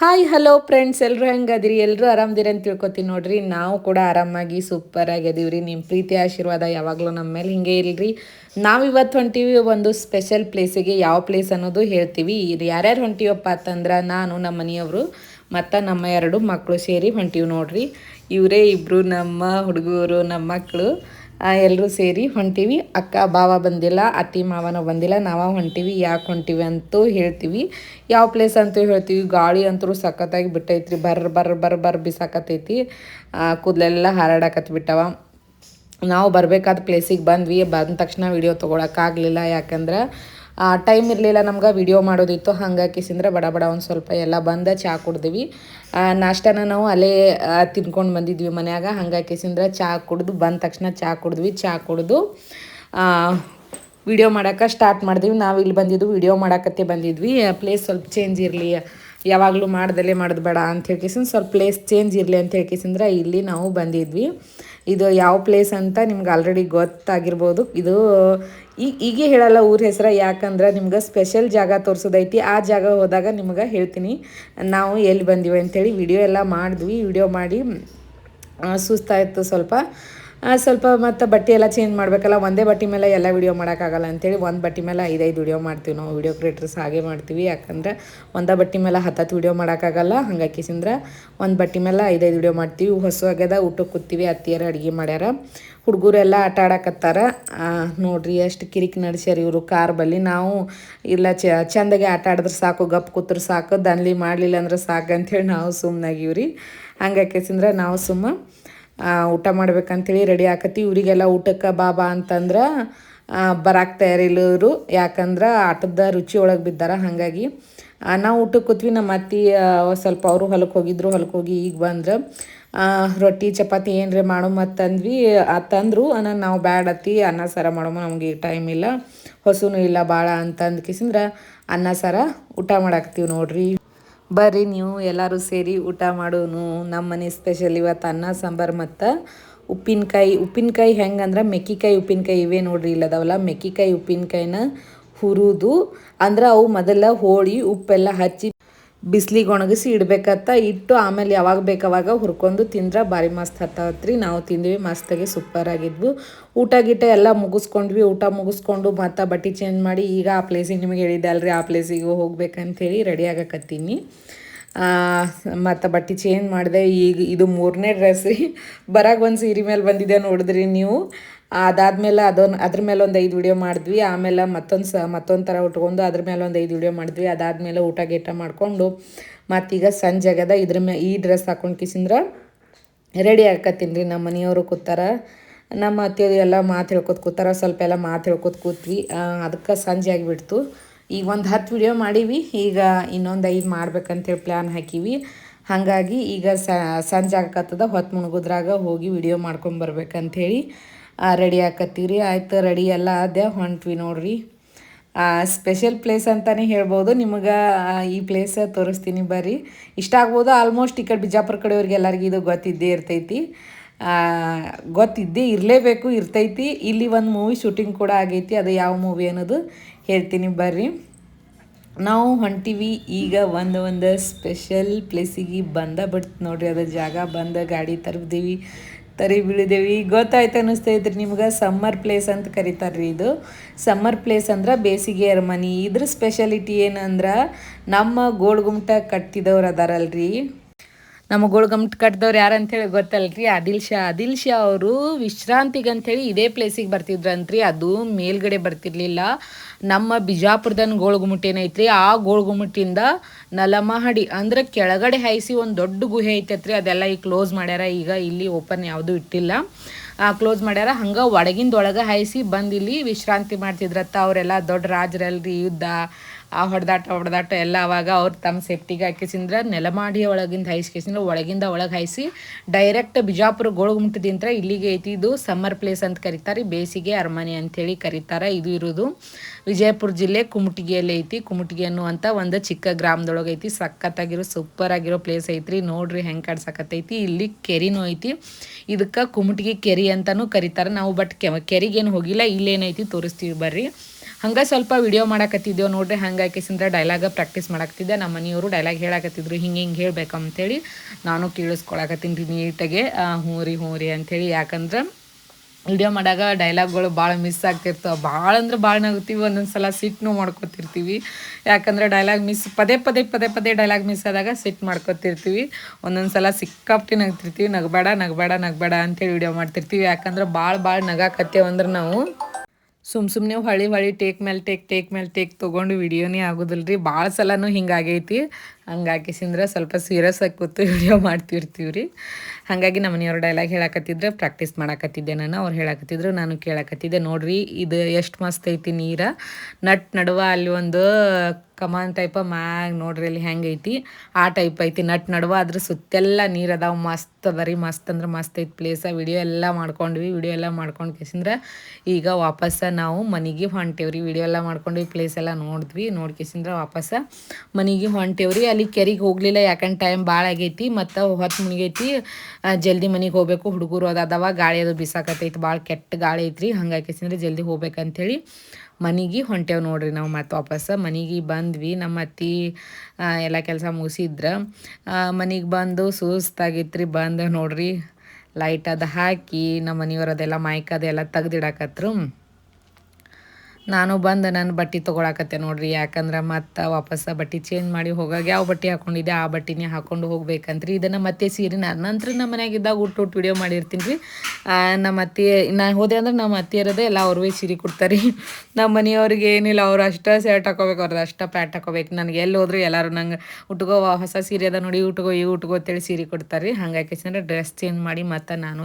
Hi hello friends ಎಲ್ಲರೂ ಹೆಂಗದಿರಿ? ಎಲ್ಲರೂ ಆರಾಮದಿರಿ ಅಂತ ತಿಳ್ಕೊತೀನಿ ನೋಡ್ರಿ. ನಾವು ಕೂಡ ಆರಾಮಾಗಿ ಸೂಪರ್ ಆಗಿದೀವಿ ನಿಮ್ಮ ಪ್ರೀತಿ ಆಶೀರ್ವಾದ ಯಾವಾಗಲೂ ನಮ್ಮ ಮೇಲೆ ಹಿಂಗೆ ಇಲ್ರಿ. ನಾವು ಇವತ್ತು ಹೊಂಟೀವಿ ಒಂದು ಸ್ಪೆಷಲ್ ಪ್ಲೇಸಿಗೆ ಯಾವ ಪ್ಲೇಸ್ ಅನ್ನೋದು ಹೇಳ್ತೀವಿ. ಇದು ಯಾರ್ಯಾರು ಹೊಂಟೀವಪ್ಪ ಅಂತಂದ್ರೆ ನಾನು, ನಮ್ಮ ಮನೆಯವರು, ಮತ್ತು ನಮ್ಮ ಎರಡು ಮಕ್ಕಳು ಸೇರಿ ಹೊಂಟೀವಿ ನೋಡ್ರಿ. ಇವರೇ ಇಬ್ಬರು ನಮ್ಮ ಹುಡುಗರು, ನಮ್ಮ ಮಕ್ಕಳು ಎಲ್ಲರೂ ಸೇರಿ ಹೊಂಟೀವಿ. ಅಕ್ಕ ಬಾವ ಬಂದಿಲ್ಲ, ಅತ್ತಿ, ಮಾವನೂ ಬಂದಿಲ್ಲ. ನಾವ ಹೊಂಟೀವಿ, ಯಾಕೆ ಹೊಂಟೀವಿ ಅಂತೂ ಹೇಳ್ತೀವಿ. ಯಾವ ಪ್ಲೇಸ್ ಅಂತೂ ಹೇಳ್ತೀವಿ. ಗಾಳಿ ಅಂತೂ ಸಖತ್ತಾಗಿ ಬಿಟ್ಟೈತ್ರಿ. ಬರ್ರ ಬರ್ರ ಬರ್ ಬರ್ರ ಬಿಸಾಕತ್ತೈತಿ ಕೂದಲೆಲ್ಲ ಹಾರಾಡಕತ್ ಬಿಟ್ಟವ. ನಾವು ಬರಬೇಕಾದ ಪ್ಲೇಸಿಗೆ ಬಂದ್ವಿ. ಬಂದ ತಕ್ಷಣ ವಿಡಿಯೋ ತೊಗೊಳಕ್ಕಾಗಲಿಲ್ಲ ಯಾಕಂದ್ರೆ ಟೈಮ್ ಇರಲಿಲ್ಲ ನಮ್ಗೆ ವಿಡಿಯೋ ಮಾಡೋದಿತ್ತು. ಹಂಗಾಕಿಸಿಂದ್ರೆ ಬಡ ಬಡ ಒಂದು ಸ್ವಲ್ಪ ಎಲ್ಲ ಬಂದ ಚಹಾ ಕುಡ್ದಿವಿ. ನಾಷ್ಟನ ನಾವು ಅಲ್ಲೇ ತಿನ್ಕೊಂಡು ಬಂದಿದ್ವಿ ಮನ್ಯಾಗ. ಹಂಗಾಕಿಸಿಂದ್ರೆ ಚಹಾ ಕುಡ್ದು ಬಂದ ತಕ್ಷಣ ಚಹಾ ಕುಡಿದ್ವಿ. ಚಹಾ ಕುಡಿದು ವಿಡಿಯೋ ಮಾಡೋಕೆ ಸ್ಟಾರ್ಟ್ ಮಾಡಿದ್ವಿ. ನಾವು ಇಲ್ಲಿ ಬಂದಿದ್ದು ವಿಡಿಯೋ ಮಾಡೋಕತ್ತೆ ಬಂದಿದ್ವಿ. ಪ್ಲೇಸ್ ಸ್ವಲ್ಪ ಚೇಂಜ್ ಇರಲಿ. ಯಾವಾಗಲೂ ಮಾಡ್ದಲೇ ಮಾಡೋದು ಬೇಡ ಅಂತ ಹೇಳ್ಕೇಸಿಂದ ಸ್ವಲ್ಪ ಪ್ಲೇಸ್ ಚೇಂಜ್ ಇರಲಿ ಅಂತ ಹೇಳ್ಕೇಸಿಂದ್ರೆ ಇಲ್ಲಿ ನಾವು ಬಂದಿದ್ವಿ. ಇದು ಯಾವ ಪ್ಲೇಸ್ ಅಂತ ನಿಮ್ಗೆ ಆಲ್ರೆಡಿ ಗೊತ್ತಾಗಿರ್ಬೋದು. ಇದು ಈಗ ಈಗೇ ಹೇಳಲ್ಲ ಊರ ಹೆಸರು, ಯಾಕಂದ್ರೆ ನಿಮ್ಗೆ ಸ್ಪೆಷಲ್ ಜಾಗ ತೋರಿಸೋದೈತಿ. ಆ ಜಾಗ ಹೋದಾಗ ನಿಮ್ಗೆ ಹೇಳ್ತೀನಿ. ನಾವು ಎಲ್ಲಿ ಬಂದೀವಿ ಅಂತೇಳಿ ವಿಡಿಯೋ ಎಲ್ಲ ಮಾಡಿದ್ವಿ. ವಿಡಿಯೋ ಮಾಡಿ ಸುಸ್ತಾಯಿತು ಸ್ವಲ್ಪ. ಸ್ವಲ್ಪ ಮತ್ತು ಬಟ್ಟೆ ಎಲ್ಲ ಚೇಂಜ್ ಮಾಡಬೇಕಲ್ಲ, ಒಂದೇ ಬಟ್ಟೆ ಮೇಲೆ ಎಲ್ಲ ವೀಡಿಯೋ ಮಾಡೋಕ್ಕಾಗಲ್ಲ ಅಂತೇಳಿ ಒಂದು ಬಟ್ಟೆ ಮೇಲೆ ಐದೈದು ವೀಡಿಯೋ ಮಾಡ್ತೀವಿ ನಾವು ವೀಡಿಯೋ ಕ್ರಿಯೇಟರ್ಸ್ ಹಾಗೆ ಮಾಡ್ತೀವಿ. ಯಾಕಂದ್ರೆ ಒಂದೇ ಬಟ್ಟೆ ಮೇಲೆ ಹತ್ತತ್ತು ವೀಡಿಯೋ ಮಾಡೋಕ್ಕಾಗಲ್ಲ. ಹಂಗಾಕಿಸಿಂದ್ರೆ ಒಂದು ಬಟ್ಟೆ ಮೇಲೆ ಐದೈದು ವೀಡಿಯೋ ಮಾಡ್ತೀವಿ. ಹೊಸ ಆಗ್ಯದ, ಊಟಕ್ಕೆ ಕೂತೀವಿ ಅತ್ತಿಯರು ಅಡುಗೆ ಮಾಡ್ಯಾರ. ಹುಡುಗರೆಲ್ಲ ಆಟ ಆಡಕತ್ತಾರ. ನೋಡ್ರಿ ಎಷ್ಟು ಕಿರಿಕ್ ನಡೆಸ್ಯಾರ ಇವರು ಕಾರ್ ಬಲ್ಲಿ. ನಾವು ಇಲ್ಲ ಚಂದಗೆ ಆಟ ಆಡಿದ್ರೆ ಸಾಕು, ಗಪ್ ಕೂತ್ರೆ ಸಾಕು ದನ್ಲಿ ಮಾಡಲಿಲ್ಲ ಅಂದ್ರೆ ಸಾಕು ಅಂತೇಳಿ ನಾವು ಸುಮ್ಮನಾಗಿವ್ರಿ ಹಂಗಾಕಿಸಿಂದ್ರೆ ನಾವು ಸುಮ್ಮ ಊಟ ಮಾಡ್ಬೇಕಂತೇಳಿ ರೆಡಿ ಆಕತಿ. ಇವರಿಗೆಲ್ಲ ಊಟಕ್ಕೆ ಬಾಬಾ ಅಂತಂದ್ರೆ ಬರಾಕ್ ತಯಾರಿಲ್ಲವರು ಯಾಕಂದ್ರೆ ಆಟದ ರುಚಿ ಒಳಗೆ ಬಿದ್ದಾರ, ಹಾಗಾಗಿ. ನಾವು ಊಟಕ್ಕೆ ಕೂತ್ವಿ, ನಮ್ಮ ಅತ್ತಿ ಸ್ವಲ್ಪ ಅವರು ಹೊಲಕ್ಕೆ ಹೋಗಿದ್ರು ಹೊಲಕ್ಕೆ ಹೋಗಿ ಈಗ ಬಂದ್ರೆ. ರೊಟ್ಟಿ, ಚಪಾತಿ ಏನ್ರಿ ಮಾಡು ಮತ್ತಂದ್ವಿ ತಂದರು, ಅನ್ನ ನಾವು ಬ್ಯಾಡ ಅತ್ತಿ, ಅನ್ನ ಸಾರ ಮಾಡೋಮ ನಮಗೆ ಟೈಮ್ ಇಲ್ಲ. ಹೊಸನು ಇಲ್ಲ ಭಾಳ ಅಂತಂದು ಕಿಸಿಂದ್ರೆ ಅನ್ನ ಸಾರ ಊಟ ಮಾಡಾಕ್ತೀವಿ ನೋಡ್ರಿ. ಬರ್ರಿ, ನೀವು ಎಲ್ಲರೂ ಸೇರಿ ಊಟ ಮಾಡೋನು. ನಮ್ಮ ಮನೆ ಸ್ಪೆಷಲ್ ಇವತ್ತು ಅನ್ನ, ಸಾಂಬಾರು ಮತ್ತು ಉಪ್ಪಿನಕಾಯಿ. ಉಪ್ಪಿನಕಾಯಿ ಹೆಂಗಂದ್ರೆ ಮೆಕ್ಕಿಕಾಯಿ, ಉಪ್ಪಿನಕಾಯಿ ಇವೇ ನೋಡ್ರಿ ಇಲ್ಲದವಲ್ಲ ಮೆಕ್ಕಿಕಾಯಿ, ಉಪ್ಪಿನಕಾಯಿನ ಹುರಿದು. ಅಂದ್ರೆ ಅವು ಮೊದಲ ಹೋಳಿ ಉಪ್ಪೆಲ್ಲ ಹಚ್ಚಿ ಬಿಸಿಲಿಗೆ ಒಣಗಿಸಿ ಇಡ್ಬೇಕತ್ತ. ಇಟ್ಟು ಆಮೇಲೆ ಯಾವಾಗ ಬೇಕಾವಾಗ ಹುರ್ಕೊಂಡು ತಿಂದ್ರೆ ಭಾರಿ ಮಸ್ತ್ ಹತ್ತತ್ರಿ. ನಾವು ತಿಂದ್ವಿ ಮಸ್ತಾಗಿ ಸೂಪರ್ ಆಗಿದ್ವು. ಊಟ ಗೀಟ ಎಲ್ಲ ಮುಗಿಸ್ಕೊಂಡ್ವಿ. ಊಟ ಮುಗಿಸ್ಕೊಂಡು ಮತ್ತೆ ಬಟ್ಟೆ ಚೇಂಜ್ ಮಾಡಿ ಈಗ ಆ ಪ್ಲೇಸಿಗೆ ನಿಮಗೆ ಹೇಳಿದ್ದೆ ಅಲ್ರಿ, ಆ ಪ್ಲೇಸಿಗೆ ಹೋಗ್ಬೇಕಂತೇಳಿ ರೆಡಿ ಆಗಕತ್ತೀನಿ. ಮತ್ತು ಬಟ್ಟೆ ಚೇಂಜ್ ಮಾಡಿದೆ. ಈಗ ಇದು ಮೂರನೇ ಡ್ರೆಸ್ ರೀ ಬರಾಗ ಒಂದು ಸೀರೆ ಮೇಲೆ ಬಂದಿದೆ ನೋಡಿದ್ರಿ ನೀವು. ಅದಾದಮೇಲೆ ಅದೊಂದು ಅದ್ರ ಮೇಲೆ ಒಂದು ಐದು ವಿಡಿಯೋ ಮಾಡಿದ್ವಿ. ಆಮೇಲೆ ಮತ್ತೊಂದು ಸ, ಮತ್ತೊಂದು ಥರ ಉಟ್ಕೊಂಡು ಅದ್ರ ಮೇಲೆ ಒಂದು ಐದು ವಿಡಿಯೋ ಮಾಡಿದ್ವಿ. ಅದಾದಮೇಲೆ ಊಟ ಗೀಟ ಮಾಡಿಕೊಂಡು ಮತ್ತೀಗ ಸಂಜೆ ಆಗ್ಯದ ಇದ್ರ ಮೇ, ಈ ಡ್ರೆಸ್ ಹಾಕೊಂಡು ಕಿಸಿಂದ್ರ ರೆಡಿ ಹಾಕತ್ತೀನಿ ನಮ್ಮ ಮನೆಯವರು ಕೂತಾರ. ನಮ್ಮ ಅತ್ತೆಯವರು ಎಲ್ಲ ಮಾತು ಹೇಳ್ಕೊತ ಕೂತಾರ, ಸ್ವಲ್ಪ ಎಲ್ಲ ಮಾತು ಹೇಳ್ಕೊತ ಕೂತ್ವಿ. ಅದಕ್ಕೆ ಸಂಜೆ ಆಗಿಬಿಡ್ತು. ಈಗ ಒಂದು ಹತ್ತು ವಿಡಿಯೋ ಮಾಡೀವಿ. ಈಗ ಇನ್ನೊಂದು ಐದು ಮಾಡ್ಬೇಕಂತೇಳಿ ಪ್ಲ್ಯಾನ್ ಹಾಕೀವಿ. ಹಾಗಾಗಿ ಈಗ ಸಂಜೆ ಆಗಕತ್ತದ, ಹೊತ್ತು ಮುಣಗುದ್ರಾಗ ಹೋಗಿ ವಿಡಿಯೋ ಮಾಡ್ಕೊಂಡು ಮಾಡ್ಕೊಂಬರ್ಬೇಕಂಥೇಳಿ ರೆಡಿ ಆಕತ್ತೀವಿ ಆಯ್ತು, ರೆಡಿ ಎಲ್ಲ ಅದೇ ಹೊಂಟ್ವಿ ನೋಡ್ರಿ. ಸ್ಪೆಷಲ್ ಪ್ಲೇಸ್ ಅಂತಲೇ ಹೇಳ್ಬೋದು. ನಿಮಗೆ ಈ ಪ್ಲೇಸ ತೋರಿಸ್ತೀನಿ ಬರ್ರಿ. ಇಷ್ಟ ಆಗ್ಬೋದು ಆಲ್ಮೋಸ್ಟ್ ಈ ಕಡೆ ಬಿಜಾಪುರ ಕಡೆಯವ್ರಿಗೆ ಎಲ್ಲರಿಗೂ ಇದು ಗೊತ್ತಿದ್ದೇ ಇರ್ತೈತಿ. ಗೊತ್ತಿದ್ದೇ ಇರಲೇಬೇಕು, ಇರ್ತೈತಿ. ಇಲ್ಲಿ ಒಂದು ಮೂವಿ ಶೂಟಿಂಗ್ ಕೂಡ ಆಗೈತಿ. ಅದು ಯಾವ ಮೂವಿ ಅನ್ನೋದು ಹೇಳ್ತೀನಿ ಬರ್ರಿ. ನಾವು ಹೊಂಟಿವಿ ಈಗ ಒಂದು ಒಂದು ಸ್ಪೆಷಲ್ ಪ್ಲೇಸಿಗೆ ಬಂದ ಬಿಡ್ತು ನೋಡ್ರಿ. ಅದು ಜಾಗ ಬಂದ ಗಾಡಿ ತರ್ಬಿದ್ದೀವಿ ತರಿ ಬೀಳಿದೇವಿ. ಗೊತ್ತಾಯ್ತು ಅನ್ನಿಸ್ತೈತ್ರಿ ನಿಮ್ಗೆ ಸಮ್ಮರ್ ಪ್ಲೇಸ್ ಅಂತ ಕರಿತಾರೆ ರೀ ಇದು. ಸಮ್ಮರ್ ಪ್ಲೇಸ್ ಅಂದ್ರೆ ಬೇಸಿಗೆ ಅರಮನಿ. ಇದ್ರ ಸ್ಪೆಷಾಲಿಟಿ ಏನಂದ್ರೆ ನಮ್ಮ ಗೋಳ್ಗುಮ್ಟ ಕಟ್ಟಿದವ್ರು ಅದಾರಲ್ರಿ. ನಮ್ಮ ಗೋಳ್ಗಮ್ಟ್ ಕಟ್ಟಿದವ್ರು ಯಾರು ಅಂತೇಳಿ ಗೊತ್ತಲ್ರಿ? ಆದಿಲ್ ಶಾ. ಆದಿಲ್ ಶಾ ಅವರು ವಿಶ್ರಾಂತಿಗೆ ಅಂತೇಳಿ ಇದೇ ಪ್ಲೇಸಿಗೆ ಬರ್ತಿದ್ರಂತ್ರಿ. ಅದು ಮೇಲ್ಗಡೆ ಬರ್ತಿರ್ಲಿಲ್ಲ. ನಮ್ಮ ಬಿಜಾಪುರದನ್ ಗೋಳ್ಗುಮಟ್ ಏನೈತ್ರಿ ಆ ಗೋಳ್ಗುಮಟ್ಟಿಂದ ನಲಮಹಡಿ ಅಂದ್ರೆ ಕೆಳಗಡೆ ಹಾಯಿಸಿ ಒಂದು ದೊಡ್ಡ ಗುಹೆ ಐತೈತ್ರಿ. ಅದೆಲ್ಲ ಈಗ ಕ್ಲೋಸ್ ಮಾಡ್ಯಾರ. ಈಗ ಇಲ್ಲಿ ಓಪನ್ ಯಾವುದೂ ಇಟ್ಟಿಲ್ಲ. ಕ್ಲೋಸ್ ಮಾಡ್ಯಾರ. ಹಂಗೆ ಒಳಗಿಂದ ಒಳಗೆ ಹಾಯಿಸಿ ಬಂದು ಇಲ್ಲಿ ವಿಶ್ರಾಂತಿ ಮಾಡ್ತಿದ್ರತ್ತ ಅವರೆಲ್ಲ ದೊಡ್ಡ ರಾಜರಲ್ರಿ. ಯುದ್ಧ ಆ ಹೊಡೆದಾಟ ಹೊಡೆದಾಟ ಎಲ್ಲ ಅವಾಗ ಅವ್ರು ತಮ್ಮ ಸೇಫ್ಟಿಗೆ ಹಾಕಿಸಿಂದ್ರ ನೆಲಮಾಡಿ ಒಳಗಿಂದ ಹಾಯಿಸ್ಕೇಸಿಂದ್ರೆ ಒಳಗಿಂದ ಒಳಗೆ ಹಾಯಿಸಿ ಡೈರೆಕ್ಟ್ ಬಿಜಾಪುರ ಗೋಳಗುಮಟದಿಂತ್ರ ಇಲ್ಲಿಗೆ ಐತಿ, ಇದು ಸಮ್ಮರ್ ಪ್ಲೇಸ್ ಅಂತ ಕರೀತಾರೆ, ಬೇಸಿಗೆ, ಅರಮನೆ ಅಂಥೇಳಿ ಕರೀತಾರೆ, ಇದು ಇರೋದು. ವಿಜಯಪುರ ಜಿಲ್ಲೆ ಕುಮಟಿಗೆಯಲ್ಲಿ ಐತಿ, ಕುಮಟಿಗೆ ಅನ್ನುವಂಥ ಒಂದು ಚಿಕ್ಕ ಗ್ರಾಮದೊಳಗೆ ಐತಿ, ಸಖತ್ತಾಗಿರೋ ಸೂಪರ್ ಆಗಿರೋ ಪ್ಲೇಸ್ ಐತ್ರಿ, ನೋಡ್ರಿ ಹೆಂಗೆ ಕಾಡ್ಸಕತ್ತೈತಿ ಇಲ್ಲಿ ಕೆರಿನೂ ಐತಿ, ಇದಕ್ಕೆ ಕುಮಟಿಗೆ ಕೆರಿ ಅಂತಲೂ ಕರೀತಾರೆ, ನಾವು ಬಟ್ ಕೆರೆಗೇನು ಹೋಗಿಲ್ಲ ಇಲ್ಲೇನೈತಿ ತೋರಿಸ್ತೀವಿ ಬರ್ರಿ. ಹಂಗೆ ಸ್ವಲ್ಪ ವಿಡಿಯೋ ಮಾಡಕತ್ತಿದ್ದೇವೆ ನೋಡ್ರಿ, ಹಂಗೆ ಸಿಂದ್ರ ಡೈಲಾಗ ಪ್ರಾಕ್ಟೀಸ್ ಮಾಡಾಕತ್ತಿದ್ದೆ. ನಮ್ಮ ಮನೆಯವರು ಡೈಲಾಗ್ ಹೇಳಕತ್ತಿದ್ರು, ಹಿಂಗೆ ಹಿಂಗೆ ಹೇಳ್ಬೇಕು ಅಂತೇಳಿ ನಾನು ಕೇಳಿಸ್ಕೊಳಕತ್ತೀನಿ ರೀ ನೀಟಾಗೆ. ಹ್ಞೂ ರೀ ಹ್ಞೂ ರೀ ಅಂಥೇಳಿ ಯಾಕಂದ್ರೆ ವಿಡಿಯೋ ಮಾಡಾಗ ಡೈಲಾಗ್ಗಳು ಭಾಳ ಮಿಸ್ ಆಗ್ತಿರ್ತಾವೆ. ಭಾಳ ಅಂದ್ರೆ ಭಾಳ ನಗುತ್ತೀವಿ ಒಂದೊಂದು ಸಲ ಸಿಟ್ಟನ್ನು ಮಾಡ್ಕೊತಿರ್ತೀವಿ. ಯಾಕಂದ್ರೆ ಡೈಲಾಗ್ ಮಿಸ್ ಪದೇ ಪದೇ ಪದೇ ಪದೇ ಡೈಲಾಗ್ ಮಿಸ್ ಆದಾಗ ಸಿಟ್ಟು ಮಾಡ್ಕೊತಿರ್ತೀವಿ. ಒಂದೊಂದು ಸಲ ಸಿಕ್ಕಾಪಟ್ಟಿ ನಗ್ತಿರ್ತೀವಿ. ನಗಬೇಡ ನಗಬೇಡ ನಗಬೇಡ ಅಂತೇಳಿ ವಿಡಿಯೋ ಮಾಡ್ತಿರ್ತೀವಿ. ಯಾಕಂದ್ರೆ ಭಾಳ ಭಾಳ ನಗಾಕತ್ತೇವಂದ್ರೆ ನಾವು. ಸುಮ್ ಸುಮ್ಮನೆ ಹೊಳಿ ಹೊಳಿ ಟೇಕ್ ಮೇಲೆ ಟೇಕ್ ಟೇಕ್ ಮೇಲೆ ಟೇಕ್ ತೊಗೊಂಡು ವಿಡಿಯೋನೇ ಆಗೋದಿಲ್ಲ ರೀ ಭಾಳ ಸಲನೂ ಹಿಂಗಾಗೈತಿ. ಹಂಗಾಕಿಸಿಂದ್ರೆ ಸ್ವಲ್ಪ ಸೀರಿಯಸ್ ಆಗಿ ಕೂತು ವಿಡಿಯೋ ಮಾಡ್ತಿರ್ತೀವಿ ರೀ ಹಾಗಾಗಿ ನಮ್ಮ ಮನೆಯವ್ರ ಡೈಲಾಗ್ ಹೇಳಕತ್ತಿದ್ರೆ ಪ್ರಾಕ್ಟೀಸ್ ಮಾಡಕತ್ತಿದ್ದೆ ನಾನು. ಅವ್ರು ಹೇಳಕತ್ತಿದ್ರು, ನಾನು ಕೇಳಕತ್ತಿದ್ದೆ. ನೋಡ್ರಿ, ಇದು ಎಷ್ಟು ಮಸ್ತ್ ಐತಿ ನೀರ. ನಟ್ ನಡುವ ಅಲ್ಲಿ ಒಂದು ಕಮಾನ್ ಟೈಪ ಮ್ಯಾಗ ನೋಡ್ರಿ ಅಲ್ಲಿ ಹೆಂಗೈತಿ ಆ ಟೈಪ್ ಐತಿ. ನಟ್ ನಡುವ ಅದ್ರ ಸುತ್ತೆಲ್ಲ ನೀರು ಅದಾವ. ಮಸ್ತ್ ಅದ ರೀ, ಮಸ್ತ್ ಅಂದ್ರೆ ಮಸ್ತ್ ಐತಿ ಪ್ಲೇಸ ವಿಡಿಯೋ ಎಲ್ಲ ಮಾಡ್ಕೊಂಡ್ವಿ ವಿಡಿಯೋ ಎಲ್ಲ ಮಾಡ್ಕೊಂಡು ಕೇಸಿಂದ್ರೆ ಈಗ ವಾಪಸ್ಸ ನಾವು ಮನೆಗೆ ಹೊಂಟೇವ್ರಿ. ವಿಡಿಯೋ ಎಲ್ಲ ಮಾಡ್ಕೊಂಡ್ವಿ ಪ್ಲೇಸ್ ಎಲ್ಲ ನೋಡಿದ್ವಿ. ನೋಡ್ಕೇಸಿಂದ್ರೆ ವಾಪಸ್ಸ ಮನೆಗೆ ಹೊಂಟೇವ್ರಿ. ಅಲ್ಲಿ ಕೆರೆಗೆ ಹೋಗಲಿಲ್ಲ, ಯಾಕಂದ್ರೆ ಟೈಮ್ ಭಾಳ ಆಗೈತಿ, ಮತ್ತು ಹೊತ್ತು ಮುಳುಗೈತಿ ಜಲ್ದಿ ಮನೆಗೆ ಹೋಗ್ಬೇಕು. ಹುಡುಗರು ಅದಾವ, ಗಾಳಿ ಅದು ಬಿಸಾಕತ್ತೈತಿ ಭಾಳ ಕೆಟ್ಟ ಗಾಳಿ ಐತ್ರಿ. ಹಂಗಾಗಿ ಕೇಸಿಂದ್ರೆ ಜಲ್ದಿ ಹೋಗ್ಬೇಕಂತೇಳಿ ಮನೆಗೆ ಹೊಂಟೇವು ನೋಡ್ರಿ ನಾವು ಮತ್ತೆ ವಾಪಸ್. ಮನೆಗೆ ಬಂದ್ವಿ, ನಮ್ಮ ಅತ್ತಿ ಎಲ್ಲ ಕೆಲಸ ಮುಗಿಸಿದ್ರ. ಮನೆಗೆ ಬಂದು ಸುಸ್ತಾಗಿತ್ತು ರೀ ಬಂದು ನೋಡ್ರಿ ಲೈಟ್ ಅದು ಹಾಕಿ, ನಮ್ಮ ಮನೆಯವರದೆಲ್ಲ ಮೈಕ್ ಅದೆಲ್ಲ ತೆಗ್ದಿಡಕತ್ರು. ನಾನು ಬಂದು ನನ್ನ ಬಟ್ಟೆ ತೊಗೊಳಕತ್ತೆ ನೋಡ್ರಿ. ಯಾಕಂದ್ರೆ ಮತ್ತೆ ವಾಪಸ್ ಬಟ್ಟೆ ಚೇಂಜ್ ಮಾಡಿ ಹೋಗಾಗ ಯಾವ ಬಟ್ಟೆ ಹಾಕೊಂಡಿದ್ದೆ ಆ ಬಟ್ಟೆನೇ ಹಾಕೊಂಡು ಹೋಗ್ಬೇಕಂತ್ರಿ. ಇದನ್ನು ಮತ್ತೆ ಸೀರೆ ನಂತರ ನಮ್ಮ ಮನೆಯಾಗಿದ್ದಾಗ ಊಟ ಊಟ ವಿಡಿಯೋ ಮಾಡಿರ್ತೀನಿ ರೀ ನಮ್ಮ ಅತ್ತೆ ನಾನು ಹೋದೆ ಅಂದ್ರೆ ನಮ್ಮ ಅತ್ತೆ ಇರೋದೇ ಎಲ್ಲ ಅವ್ರವೇ ಸೀರೆ ಕೊಡ್ತಾರೆ. ನಮ್ಮ ಮನೆಯವ್ರಿಗೆ ಏನಿಲ್ಲ, ಅವ್ರು ಅಷ್ಟೇ ಶರ್ಟ್ ಹಾಕೋಬೇಕು, ಅವ್ರದ್ದು ಅಷ್ಟೇ ಪ್ಯಾಂಟ್ ಹಾಕೋಬೇಕು. ನನಗೆ ಎಲ್ಲಿ ಹೋದ್ರು ಎಲ್ಲರೂ ನಂಗೆ ಉಟ್ಕೋ ಹೊಸ ಸೀರೆ ಅದ ನೋಡಿ ಉಟ್ಕೋ ಈ ಉಟ್ಕೋ ಅಂತೇಳಿ ಸೀರೆ ಕೊಡ್ತಾರೆ. ರೀ ಹಂಗಾಗಿ ಡ್ರೆಸ್ ಚೇಂಜ್ ಮಾಡಿ ಮತ್ತು ನಾನು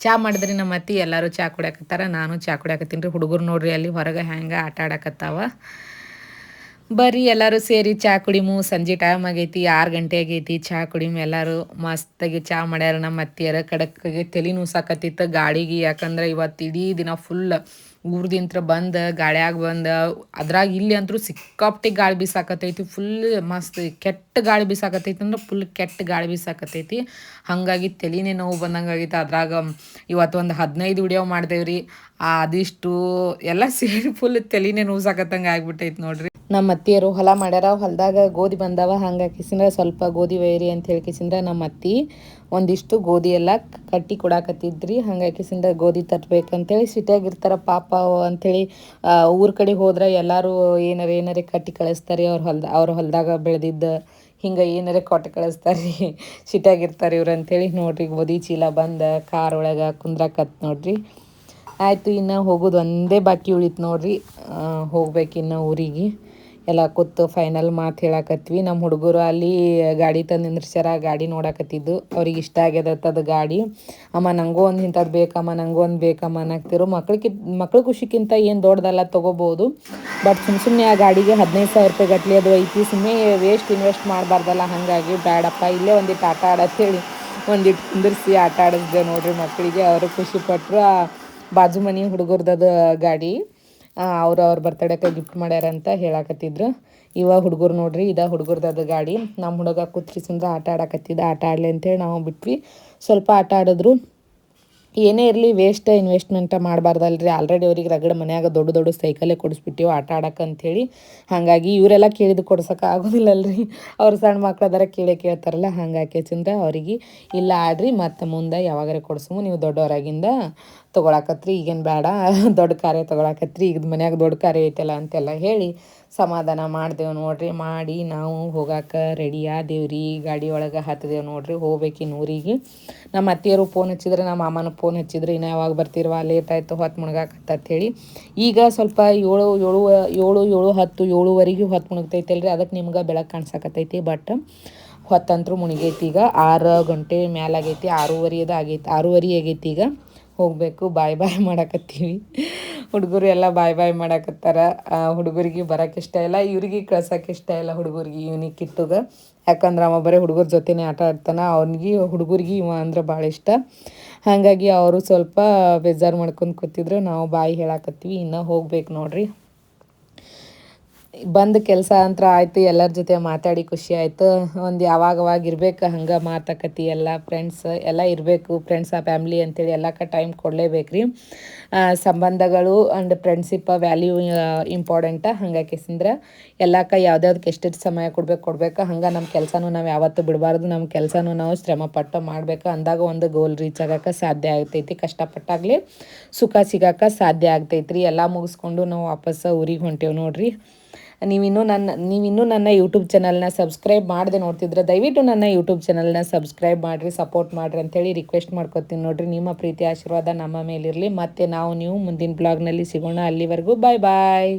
ಚಾ ಮಾಡಿದ್ರಿ ನಮ್ಮ ಅತ್ತಿ ಎಲ್ಲರೂ ಚಾ ಕುಡಿಯಾಕತ್ತಾರ, ನಾನು ಚಾ ಕುಡಿಯಾಕತ್ತೀನಿ ರೀ. ಹುಡುಗರು ನೋಡ್ರಿ ಅಲ್ಲಿ ಹೊರಗೆ ಹೆಂಗೆ ಆಟ ಆಡಕತ್ತಾವ. ಬರ್ರಿ ಎಲ್ಲರೂ ಸೇರಿ ಚಾ ಕುಡಿಮು. ಸಂಜೆ ಟೈಮ್ ಆಗೈತಿ, ಆರು ಗಂಟೆ ಆಗೈತಿ, ಚಾ ಕುಡಿಮು. ಎಲ್ಲರೂ ಮಸ್ತಾಗಿ ಚಾ ಮಾಡ್ಯಾರ ನಮ್ಮ ಅತ್ತಿಯರ. ಕಡಕ್ಕೆ ತಲೆ ನೂಸಾಕತ್ತಿತ್ತು, ಗಾಡಿಗೆ. ಯಾಕಂದ್ರೆ ಇವತ್ತು ಇಡೀ ದಿನ ಫುಲ್ ಊರ್ದಿಂತ್ರ ಬಂದ, ಗಾಳ್ಯಾಗ ಬಂದ, ಅದ್ರಾಗ ಇಲ್ಲಿ ಅಂತೂ ಸಿಕ್ಕಾಪಟ್ಟಿ ಗಾಳಿ ಬೀಸಾಕತೈತಿ ಫುಲ್ ಮಸ್ತ್ ಕೆಟ್ಟ ಗಾಳಿ ಬೀಸಾಕತೈತಿ ಅಂದ್ರೆ ಫುಲ್ ಕೆಟ್ಟ ಗಾಳಿ ಬೀಸಾಕತೈತಿ ಹಾಗಾಗಿ ತಲೆನೇ ನೋವು ಬಂದಂಗೆ ಆಗೈತೆ ಅದ್ರಾಗ ಇವತ್ತು ಒಂದು ಹದಿನೈದು ವಿಡಿಯೋ ಮಾಡ್ದೇವ್ರಿ. ಅದಿಷ್ಟು ಎಲ್ಲ ಸೇರಿ ಫುಲ್ ತಲೆನೇ ನೋವ್ಸಾಕತ್ತಂಗೆ ಆಗ್ಬಿಟ್ಟೈತಿ ನೋಡ್ರಿ. ನಮ್ಮ ಅತ್ತಿಯರು ಹೊಲ ಮಾಡ್ಯಾರ, ಹೊಲದಾಗ ಗೋಧಿ ಬಂದವ, ಹಂಗೆ ಕಿಸಿಂದ್ರೆ ಸ್ವಲ್ಪ ಗೋಧಿ ವೈರಿ ಅಂತ ಹೇಳಿ ಕಿಸಿಂದ್ರೆ ನಮ್ಮ ಅತ್ತಿ ಒಂದಿಷ್ಟು ಗೋಧಿ ಎಲ್ಲ ಕಟ್ಟಿ ಕೊಡಾಕತ್ತಿದ್ರಿ, ಹಂಗೆ ಕಿಸಿಂದ ಗೋಧಿ ತರ್ಬೇಕಂತೇಳಿ ಸಿಟಿಯಾಗಿರ್ತಾರ ಪಾಪ ಅಂಥೇಳಿ ಊರ ಕಡೆ ಹೋದ್ರೆ ಎಲ್ಲರೂ ಏನಾರ ಏನಾರೇ ಕಟ್ಟಿ ಕಳಿಸ್ತಾರೆ ಅವ್ರ ಹೊಲ್ದ, ಅವ್ರ ಹೊಲದಾಗ ಬೆಳೆದಿದ್ದ ಹಿಂಗೆ ಏನಾರೇ ಕೊಟ್ಟು ಕಳಿಸ್ತಾರೆ ರೀ ಸಿಟಿಯಾಗಿರ್ತಾರೆ ಇವ್ರು ಅಂಥೇಳಿ ನೋಡ್ರಿ ಗೋಧಿ ಚೀಲ ಬಂದು, ಕಾರ್ ಒಳಗೆ ಕುಂದ್ರಾಕತ್ ನೋಡ್ರಿ. ಆಯಿತು ಇನ್ನು ಹೋಗೋದು ಒಂದೇ ಬಾಕಿ ಉಳಿತು ನೋಡ್ರಿ ಹೋಗ್ಬೇಕು ಇನ್ನು ಊರಿಗೆ. ಎಲ್ಲ ಕೂತು ಫೈನಲ್ ಮಾತು ಹೇಳಕತ್ವಿ. ನಮ್ಮ ಹುಡುಗರು ಅಲ್ಲಿ ಗಾಡಿ ತಂದು ನಿಂದ್ರಿಸ್ಯಾರ, ಗಾಡಿ ನೋಡಕತ್ತಿದ್ದು. ಅವ್ರಿಗೆ ಇಷ್ಟ ಆಗ್ಯದತ್ತದ ಗಾಡಿ. ಅಮ್ಮ ನನಗೂ ಒಂದು ಇಂಥದ್ದು ಬೇಕಮ್ಮ, ನಂಗೂ ಒಂದು ಬೇಕಮ್ಮ ಅನ್ನಕ್ತಿರು. ಮಕ್ಳಿಗೆ ಮಕ್ಳ ಖುಷಿಕ್ಕಿಂತ ಏನು ದೊಡ್ಡದಲ್ಲ ತೊಗೋಬೋದು. ಬಟ್ ಸುಮ್ಮ ಸುಮ್ಮನೆ ಆ ಗಾಡಿಗೆ ಹದಿನೈದು ಸಾವಿರ ರೂಪಾಯಿ ಗಟ್ಲಿ ಅದು ಐತಿ. ಸುಮ್ಮನೆ ವೇಸ್ಟ್ ಇನ್ವೆಸ್ಟ್ ಮಾಡಬಾರ್ದಲ್ಲ. ಹಾಗಾಗಿ ಬೇಡಪ್ಪ ಇಲ್ಲೇ ಒಂದಿಟ್ಟು ಆಟ ಆಡತ್ತೇಳಿ ಒಂದಿಟ್ಟು ಕುಂದಿರಿಸಿ ಆಟ ಆಡಿಸ್ದೆ ನೋಡ್ರಿ ಮಕ್ಕಳಿಗೆ ಅವರು ಖುಷಿಪಟ್ಟರು ಆ ಬಾಜು ಮನೆ ಹುಡುಗರ್ದದು ಗಾಡಿ. ಅವ್ರು ಅವ್ರ ಬರ್ತಡೇಗೆ ಗಿಫ್ಟ್ ಮಾಡ್ಯಾರಂತ ಹೇಳಕತ್ತಿದ್ರು. ಇವಾಗ ಹುಡುಗರು ನೋಡ್ರಿ, ಇದ ಹುಡುಗರ್ದು ಗಾಡಿ. ನಮ್ಮ ಹುಡುಗ ಕೂತ್ರಿಸಿಂದ ಆಟ ಆಡಕತ್ತಿದ್ದ ಆಟ ಆಡಲಿ ಅಂತೇಳಿ ನಾವು ಬಿಟ್ವಿ. ಸ್ವಲ್ಪ ಆಟ ಆಡಿದ್ರು. ಏನೇ ಇರಲಿ ವೇಸ್ಟ್ ಇನ್ವೆಸ್ಟ್ಮೆಂಟ ಮಾಡಬಾರ್ದಲ್ರಿ. ಆಲ್ರೆಡಿ ಅವ್ರಿಗೆ ರಗಡ ಮನ್ಯಾಗ ದೊಡ್ಡ ದೊಡ್ಡ ಸೈಕಲೇ ಕೊಡಿಸ್ಬಿಟ್ಟಿವಿ, ಆಟ ಆಡಕ್ಕೆ ಹಾಗಾಗಿ ಇವರೆಲ್ಲ ಕೇಳಿದ್ದು ಕೊಡ್ಸೋಕೆ ಆಗೋದಿಲ್ಲಲ್ರಿ. ಅವ್ರು ಸಣ್ಣ ಮಕ್ಳು ಅದರ ಕೇಳೇ ಕೇಳ್ತಾರಲ್ಲ ಹಂಗಾಗಿ ಚಂದ್ರ ಅವ್ರಿಗೆ. ಇಲ್ಲ ಆಡ್ರಿ, ಮತ್ತು ಮುಂದೆ ಯಾವಾಗಾರ ಕೊಡ್ಸು ನೀವು ದೊಡ್ಡವರಾಗಿಂದ ತೊಗೊಳಕತ್ರಿ. ಈಗೇನು ಬೇಡ ದೊಡ್ಡ ಕಾರ್ಯ ತೊಗೊಳಕತ್ರಿ. ಈಗ ಮನ್ಯಾಗ ದೊಡ್ಡ ಕಾರ್ಯ ಐತಲ್ಲ ಅಂತೆಲ್ಲ ಹೇಳಿ ಸಮಾಧಾನ ಮಾಡ್ದೇವು ನೋಡ್ರಿ. ಮಾಡಿ ನಾವು ಹೋಗಾಕ ರೆಡಿ ಆದೇವ್ರಿ. ಗಾಡಿ ಒಳಗೆ ಹತ್ತಿದೇವು ನೋಡ್ರಿ. ಹೋಗ್ಬೇಕಿನ್ನು ಊರಿಗೆ ನಮ್ಮ ಅತ್ತಿಯರು ಫೋನ್ ಹಚ್ಚಿದ್ರೆ, ನಮ್ಮ ಮಾಮನ ಫೋನ್ ಹಚ್ಚಿದ್ರೆ. ಇನ್ನು ಯಾವಾಗ ಬರ್ತಿರುವ? ಲೇಟ್ ಆಯಿತು. ಹೊತ್ತು ಮುಳುಗಾಕತ್ತ ಹೇಳಿ. ಈಗ ಸ್ವಲ್ಪ ಏಳು ಏಳು ಏಳು ಏಳು, ಹತ್ತು, ಏಳುವರೆಗೆ ಹೊತ್ತು ಮುಳುಗ್ತೈತಲ್ರಿ ಅದಕ್ಕೆ ನಿಮ್ಗೆ ಬೆಳಕು ಕಾಣಿಸಕತ್ತೈತಿ. ಬಟ್ ಹೊತ್ತಂತರೂ ಮುಣಿಗೈತಿ ಈಗ. ಆರು ಗಂಟೆ ಮ್ಯಾಲಾಗೈತಿ ಆರೂವರೆ ಅದು ಆಗೈತಿ. ಆರೂವರೆ ಆಗೈತಿ ಈಗ. ಹೋಗಬೇಕು, ಬಾಯ್ ಬಾಯ್ ಮಾಡಕತ್ತೀವಿ. ಹುಡುಗರು ಎಲ್ಲ ಬಾಯ್ ಬಾಯ್ ಮಾಡಾಕತ್ತಾರ. ಹುಡುಗರಿಗೆ ಬರೋಕೆ ಇಷ್ಟ ಇಲ್ಲ, ಇವ್ರಿಗೆ ಕಳ್ಸೋಕೆ ಇಷ್ಟ ಇಲ್ಲ ಹುಡುಗರಿಗೆ ಇವನಿಗೆ ಕಿಟ್ಟುಗ ಯಾಕಂದ್ರೆ ಅವ ಬರೀ ಹುಡುಗರ ಜೊತೆನೇ ಆಟ ಆಡ್ತಾನೆ, ಅವ್ನಿಗೆ ಹುಡುಗರಿಗೆ ಇವ ಅಂದ್ರೆ ಭಾಳ ಇಷ್ಟ. ಹಾಗಾಗಿ ಅವರು ಸ್ವಲ್ಪ ಬೇಜಾರು ಮಾಡ್ಕೊಂಡು ಕೂತಿದ್ರು, ನಾವು ಬಾಯಿ ಹೇಳಾಕತ್ತೀವಿ, ಇನ್ನೂ ಹೋಗ್ಬೇಕು ನೋಡ್ರಿ. ಬಂದ ಕೆಲಸ ಅಂತ ಆಯ್ತು, ಎಲ್ಲರ ಜೊತೆ ಮಾತಾಡಿ ಖುಷಿ ಆಯ್ತು. ಒಂದು ಯಾವಾಗವಾಗ ಇರ್ಬೇಕು ಹಂಗೆ ಮಾತಾಕತಿ, ಎಲ್ಲ ಫ್ರೆಂಡ್ಸ್ ಎಲ್ಲ ಇರಬೇಕು ಫ್ರೆಂಡ್ಸ್ ಆ ಫ್ಯಾಮಿಲಿ ಅಂತೇಳಿ ಎಲ್ಲಕ್ಕೆ ಟೈಮ್ ಕೊಡಲೇಬೇಕು ರೀ ಸಂಬಂಧಗಳು ಆ್ಯಂಡ್ ಫ್ರೆಂಡ್ಶಿಪ್ ವ್ಯಾಲ್ಯೂ ಇಂಪಾರ್ಟೆಂಟ ಹಂಗಾಕಿಸಿಂದ್ರೆ ಎಲ್ಲಕ್ಕೆ ಯಾವ್ದ್ಯಾವ್ದಕ್ಕೆ ಎಷ್ಟೆಷ್ಟು ಸಮಯ ಕೊಡ್ಬೇಕು ಕೊಡ್ಬೇಕು, ಹಂಗೆ ನಮ್ಮ ಕೆಲಸನೂ ನಾವು ಯಾವತ್ತೂ ಬಿಡಬಾರ್ದು ನಮ್ಮ ಕೆಲಸನೂ ನಾವು ಶ್ರಮಪಟ್ಟು ಮಾಡಬೇಕು, ಅಂದಾಗ ಒಂದು ಗೋಲ್ ರೀಚ್ ಆಗೋಕೆ ಸಾಧ್ಯ ಆಗ್ತೈತಿ. ಕಷ್ಟಪಟ್ಟಾಗಲಿ ಸುಖ ಸಿಗೋಕೆ ಸಾಧ್ಯ ಆಗ್ತೈತ್ರಿ. ಎಲ್ಲ ಮುಗಿಸ್ಕೊಂಡು ನಾವು ವಾಪಸ್ ಊರಿಗೆ ಹೊಂಟೇವು ನೋಡ್ರಿ. ನೀವಿನ್ನೂ ನನ್ನ ನೀವಿನ್ನೂ ನನ್ನ ಯೂಟ್ಯೂಬ್ ಚಾನಲ್ನ ಸಬ್ಸ್ಕ್ರೈಬ್ ಮಾಡದೆ ನೋಡ್ತಿದ್ರೆ ದಯವಿಟ್ಟು ನನ್ನ ಯೂಟ್ಯೂಬ್ ಚಾನಲ್ನ ಸಬ್ಸ್ಕ್ರೈಬ್ ಮಾಡಿರಿ ಸಪೋರ್ಟ್ ಮಾಡಿರಿ ಅಂತೇಳಿ ರಿಕ್ವೆಸ್ಟ್ ಮಾಡ್ಕೊತೀನಿ ನೋಡಿರಿ. ನಿಮ್ಮ ಪ್ರೀತಿ, ಆಶೀರ್ವಾದ ನಮ್ಮ ಮೇಲಿರಲಿ. ಮತ್ತು ನಾವು ನೀವು ಮುಂದಿನ ಬ್ಲಾಗ್ನಲ್ಲಿ ಸಿಗೋಣ. ಅಲ್ಲಿವರೆಗೂ ಬಾಯ್ ಬಾಯ್